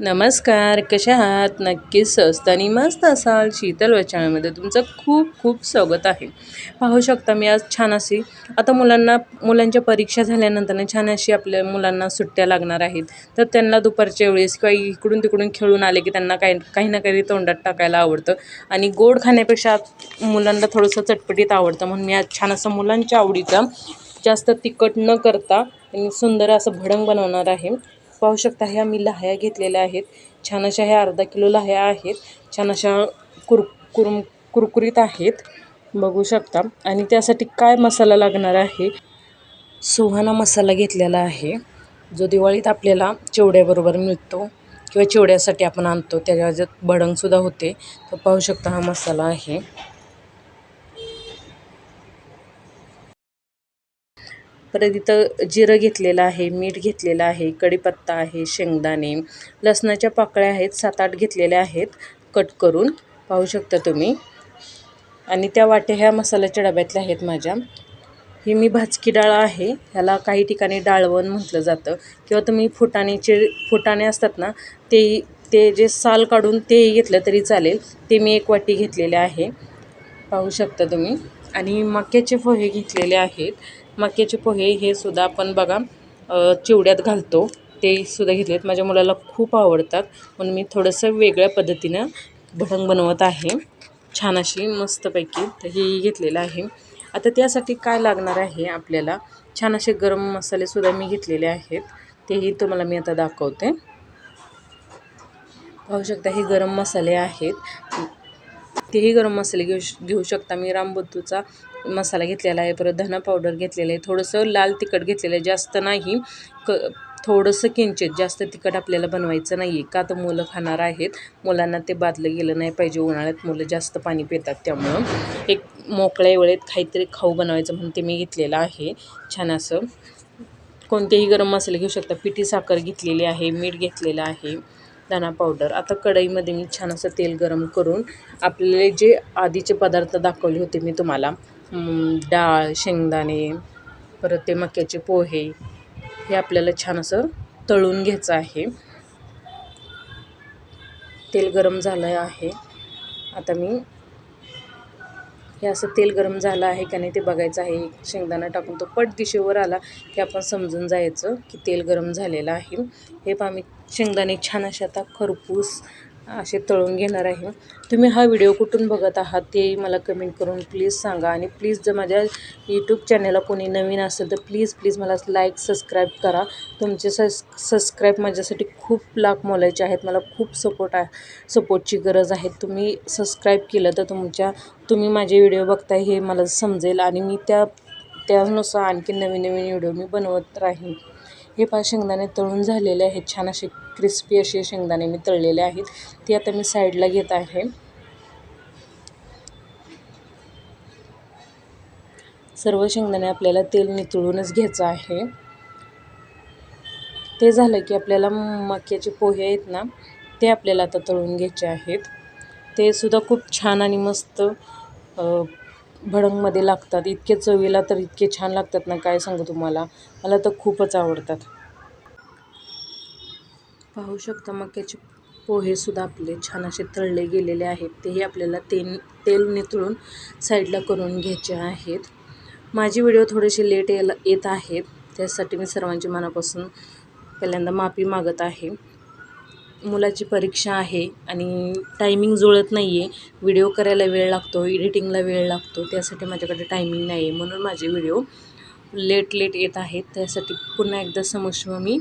नमस्कार कशा आहात? नक्कीच स्वस्त आणि मस्त असाल शीतल वचनामध्ये तुमचं खूप खूप स्वागत आहे. पाहू शकता मी आज छान अशी आता मुलांना मुलांच्या परीक्षा झाल्यानंतर छान अशी आपल्या मुलांना सुट्ट्या लागणार आहेत. तर त्यांना दुपारच्या वेळेस किंवा इकडून तिकडून खेळून आले की त्यांना काही काही ना काही तोंडात टाकायला आवडतं. आणि गोड खाण्यापेक्षा मुलांना थोडंसं चटपटीत आवडतं. म्हणून मी आज छान असं मुलांच्या आवडीचा जास्त तिखट न करता आणि सुंदर असं भडंग बनवणार आहे. पाहू शकता ह्या मी लाह्या घेतलेल्या आहेत. छान अशा ह्या अर्धा किलो लाह्या आहेत. छान अशा कुर कुरम कुरकुरीत आहेत. बघू शकता. आणि त्यासाठी काय मसाला लागणार आहे? सुहाना मसाला घेतलेला आहे. जो दिवाळीत आपल्याला चिवड्याबरोबर मिळतो किंवा चिवड्यासाठी आपण आणतो त्याच्या भडंगसुद्धा होते. तर पाहू शकता हा मसाला आहे. परत इथं जिरं घेतलेलं आहे मीठ घेतलेलं आहे कढीपत्ता आहे शेंगदाणे लसणाच्या पाकळ्या आहेत सात आठ घेतलेल्या आहेत कट करून पाहू शकता तुम्ही. आणि त्या वाट्या ह्या मसाल्याच्या डब्यातल्या आहेत माझ्या. ही मी भाजकी डाळ आहे ह्याला काही ठिकाणी डाळवण म्हटलं जातं. किंवा तुम्ही फुटाण्याचे फुटाणे असतात ना ते ते जे साल काढून तेही घेतलं तरी चालेल. ते मी एक वाटी घेतलेले आहे. पाहू शकता तुम्ही. आणि मक्याचे पोहे घेतलेले आहेत. मक्याचे पोहे हे सुद्धा आपण बघा चिवड्यात घालतो. ते सुद्धा घेतलेत. माझ्या मुलाला खूप आवडतात. म्हणून मी थोडंसं वेगळ्या पद्धतीनं भडंग बनवत आहे. छान अशी मस्तपैकी तर हे घेतलेलं आहे. आता त्यासाठी काय लागणार आहे आपल्याला? छान असे गरम मसालेसुद्धा मी घेतलेले आहेत. तेही तुम्हाला मी आता दाखवते. पाहू शकता हे गरम मसाले आहेत. तेही गरम मसाले घेऊ घेऊ शकता मी. रामबुद्धूचा मसाला घेतलेला आहे परत धना पावडर घेतलेलं आहे थोडंसं लाल तिखट घेतलेलं आहे जास्त नाही. क थोडंसं किंचित जास्त तिखट आपल्याला बनवायचं नाही आहे का तर मुलं खाणार आहेत. मुलांना ते बादलं गेलं नाही पाहिजे उन्हाळ्यात मुलं जास्त पाणी पितात. त्यामुळं एक मोकळ्या वेळेत काहीतरी खाऊ बनवायचं म्हणून ते मी घेतलेलं आहे. छान असं. कोणतेही गरम मसाले घेऊ शकता. पिठी साखर घेतलेली आहे मीठ घेतलेलं आहे. दाणा पावडर आता कढईमध्ये मी छान असं तेल गरम करून आपले जे आधीचे पदार्थ दाखवले होते मी तुम्हाला डाळ शेंगदाणे परत ते मक्याचे पोहे हे आपल्याला छान असं तळून घ्यायचं आहे. तेल गरम झालं आहे. आता मी हे असं तेल गरम झालं आहे का नाही ते बघायचं आहे. शेंगदाणा टाकून तो पट दिशेवर आला की आपण समजून जायचं की तेल गरम झालेलं आहे. हे पहा मी शेंगदाणे छान असे आता खरपूस असे तळून घेणार आहे. तुम्ही हा व्हिडिओ कुठून बघत आहात ते मला कमेंट करून प्लीज सांगा आणि प्लीज जर माझ्या यूट्यूब चॅनलला कोणी नवीन असेल तर प्लीज प्लीज मला लाईक सबस्क्राईब करा. तुमचे सस सबस्क्राईब माझ्यासाठी खूप लाख मोलायचे आहेत. मला खूप सपोर्ट आहे सपोर्टची गरज आहे. तुम्ही सबस्क्राईब केलं तर तुमच्या तुम्ही माझे व्हिडिओ बघताय हे मला समजेल आणि मी त्या त्यानुसार आणखी नवीन नवीन व्हिडिओ मी बनवत राहीन. हे पा शेंगदाणे तळून झालेले आहेत. छान असे क्रिस्पी असे शेंगदाणे मी तळलेले आहेत. ते आता मी साईडला घेत आहे. सर्व शेंगदाणे आपल्याला तेल नितळूनच घ्यायचं आहे. ते झालं की आपल्याला मक्याचे पोहे आहेत ना ते आपल्याला आता तळून घ्यायचे आहेत. ते सुद्धा खूप छान आणि मस्त भडंगमध्ये लागतात. इतके चवीला तर इतके छान लागतात ना काय सांगू तुम्हाला? मला तर खूपच आवडतात. पाहू शकता मक्याचे पोहेसुद्धा आपले छान असे तळले गेलेले आहेत. तेही आपल्याला तेल तेल नितळून साईडला करून घ्यायचे आहेत. माझे व्हिडिओ थोडेसे लेट यायला येत आहेत. त्यासाठी मी सर्वांची मनापासून पहिल्यांदा माफी मागत आहे. मुलाची परीक्षा आहे आणि टायमिंग जुळत नाही आहे व्हिडिओ करायला वेळ लागतो एडिटिंगला वेळ लागतो. त्यासाठी माझ्याकडे टायमिंग नाही आहे म्हणून माझे व्हिडिओ लेट लेट येत आहेत. त्यासाठी पुन्हा एकदा समक्ष मी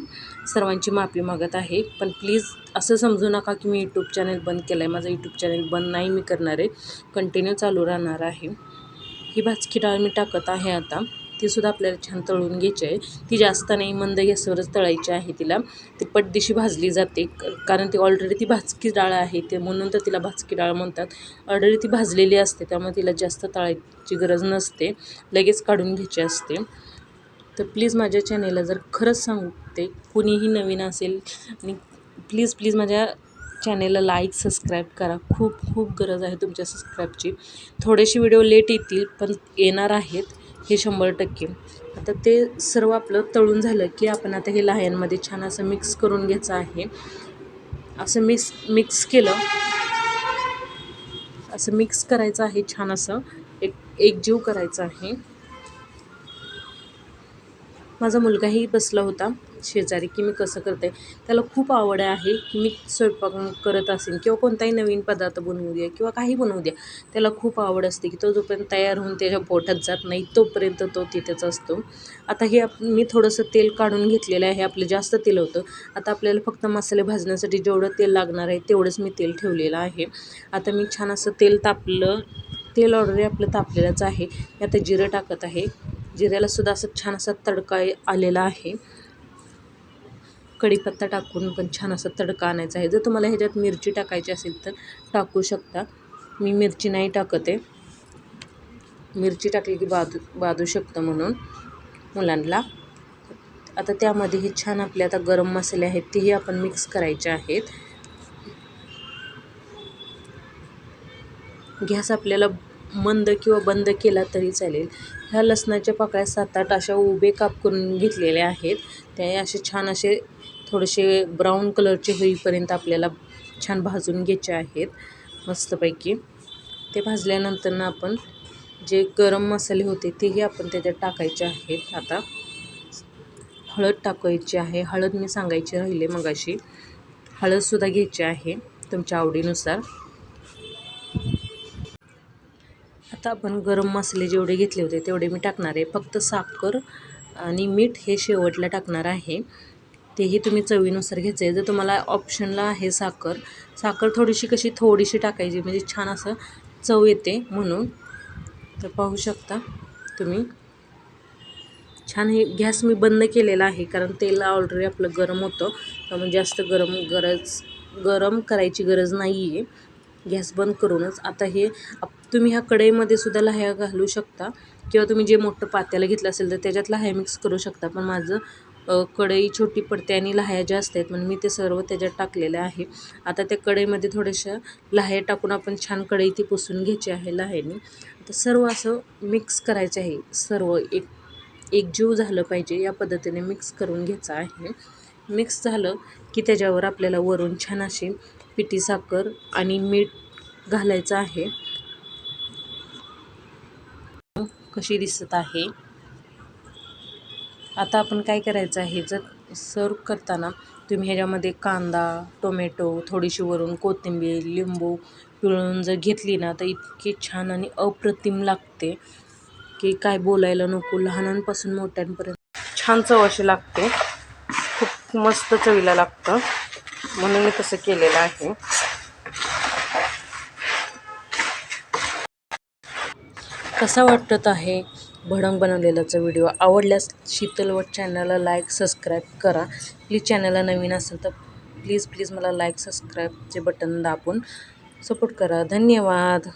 सर्वांची माफी मागत आहे. पण प्लीज असं समजू नका की मी यूट्यूब चॅनल बंद केलं आहे माझं यूट्यूब चॅनल बंद नाही मी करणार आहे. कंटिन्यू चालू राहणार आहे. ही भाजकी डाळ मी टाकत आहे आता. तीसुद्धा आपल्याला छान तळून घ्यायची आहे. ती जास्त नाही मंद गॅसवरच तळायची आहे तिला. ती पटदिशी भाजली जाते कारण ती ऑलरेडी ती भाजकी डाळ आहे ते म्हणून तर तिला भाजकी डाळ म्हणतात. ऑलरेडी ती भाजलेली असते त्यामुळे तिला जास्त तळायची गरज नसते. लगेच काढून घ्यायची असते. तर प्लीज माझ्या चॅनेलला जर खरंच सांगते कुणीही नवीन असेल आणि प्लीज प्लीज माझ्या चॅनेलला लाईक सबस्क्राईब करा. खूप खूप गरज आहे तुमच्या सबस्क्राईबची थोडेसे व्हिडिओ लेट येतील पण येणार आहेत. हे शंभर टक्के. आता ते सर्व आपलं तळून झालं की आपण आता हे लहायांमध्ये छान असं मिक्स करून घ्यायचं आहे. असं मिक्स मिक्स केलं. असं मिक्स करायचं आहे छान असं. एक एकजीव करायचं आहे. माझा मुलगाही बसला होता शेजारी की मी कसं करते. त्याला खूप आवड आहे की मी स्वयंपाक करत असेन किंवा कोणताही नवीन पदार्थ बनवू द्या किंवा काही बनवू द्या. त्याला खूप आवड असते की तो जोपर्यंत तयार होऊन त्याच्या पोटात जात नाही तोपर्यंत तो तिथेच असतो. आता हे आप मी थोडंसं तेल काढून घेतलेलं आहे आपलं जास्त तेल होतं. आता आपल्याला फक्त मसाले भाजण्यासाठी जेवढं तेल लागणार आहे तेवढंच मी तेल ठेवलेलं आहे. आता मी छान असं तेल तापलं तेल ऑलरेडी आपलं तापलेलंच आहे. मी आता जिरं टाकत आहे. जिऱ्याला सुद्धा असं छान असा तडका आलेला आहे. कढीपत्ता टाकून पण छान असा तडका आणायचा आहे. जर तुम्हाला ह्याच्यात मिरची टाकायची असेल तर टाकू शकता. मी मिरची नाही टाकत. आहे मिरची टाकली की बादू बाजू शकतं म्हणून मुलांना. आता त्यामध्ये हे छान आपले आता गरम मसाले आहेत तेही आपण मिक्स करायचे आहेत. गॅस आपल्याला मंद किंवा बंद केला तरी चालेल. ह्या लसणाच्या पाकळ्या सात आठ अशा उभे काप करून घेतलेल्या आहेत. ते असे छान असे थोडेसे ब्राऊन कलरचे होईपर्यंत आपल्याला छान भाजून घ्यायचे आहेत. मस्तपैकी. ते भाजल्यानंतर ना आपण जे गरम मसाले होते तेही आपण त्याच्यात टाकायचे आहेत. आता हळद टाकायची आहे. हळद मी सांगायची राहिले मगाशी. हळदसुद्धा घ्यायची आहे तुमच्या आवडीनुसार. आता आपण गरम मसाले जेवढे घेतले होते तेवढे मी टाकणार आहे. फक्त साखर आणि मीठ हे शेवटला टाकणार आहे. तेही तुम्ही चवीनुसार घ्यायचं आहे. जर तुम्हाला ऑप्शनला आहे साखर साखर थोडीशी कशी थोडीशी टाकायची म्हणजे छान असं चव येते म्हणून. तर पाहू शकता तुम्ही. छान हे गॅस मी बंद केलेला आहे कारण तेल ऑलरेडी आपलं गरम होतं. त्यामुळे जास्त गरम गरज गरम करायची गरज नाही आहे गॅस बंद करूनच. आता हे तुम्ही ह्या कढईमध्ये सुद्धा लाह्या घालू शकता. किंवा तुम्ही जे मोठं पात्याला घेतलं असेल तर त्याच्यात लाह्या मिक्स करू शकता. पण माझं कढई छोटी पडते आणि लाह्या जास्त आहेत. म्हणून मी ते सर्व त्याच्यात टाकलेलं आहे. आता त्या कढईमध्ये थोड्याशा लाह्या टाकून आपण छान कढई ती पुसून घ्यायची आहे लाह्याने. आता सर्व असं मिक्स करायचं आहे. सर्व एक एकजीव झालं पाहिजे या पद्धतीने मिक्स करून घ्यायचं आहे. मिक्स झालं की त्याच्यावर आपल्याला वरून छान अशी पिठी साखर आणि मीठ घालायचं आहे. कशी दिसत आहे. आता आपण काय करायचं आहे जर सर्व करताना तुम्ही ह्याच्यामध्ये कांदा टोमॅटो थोडीशी वरून कोथिंबीर लिंबू पिळून जर घेतली ना तर इतकी छान आणि अप्रतिम लागते की काय बोलायला नको. लहानांपासून मोठ्यांपर्यंत छान चव अशी लागते. खूप मस्त चवीला लागतं. म्हणून मी तसं केलेलं आहे. कसा वाटत आहे भडंग बनवलेलाचा व्हिडिओ आवडल्यास शीतलवट चॅनलला लाईक सबस्क्राईब करा. प्लीज चॅनलला नवीन असेल तर प्लीज प्लीज मला लाईक सबस्क्राईबचे बटन दाबून सपोर्ट करा. धन्यवाद.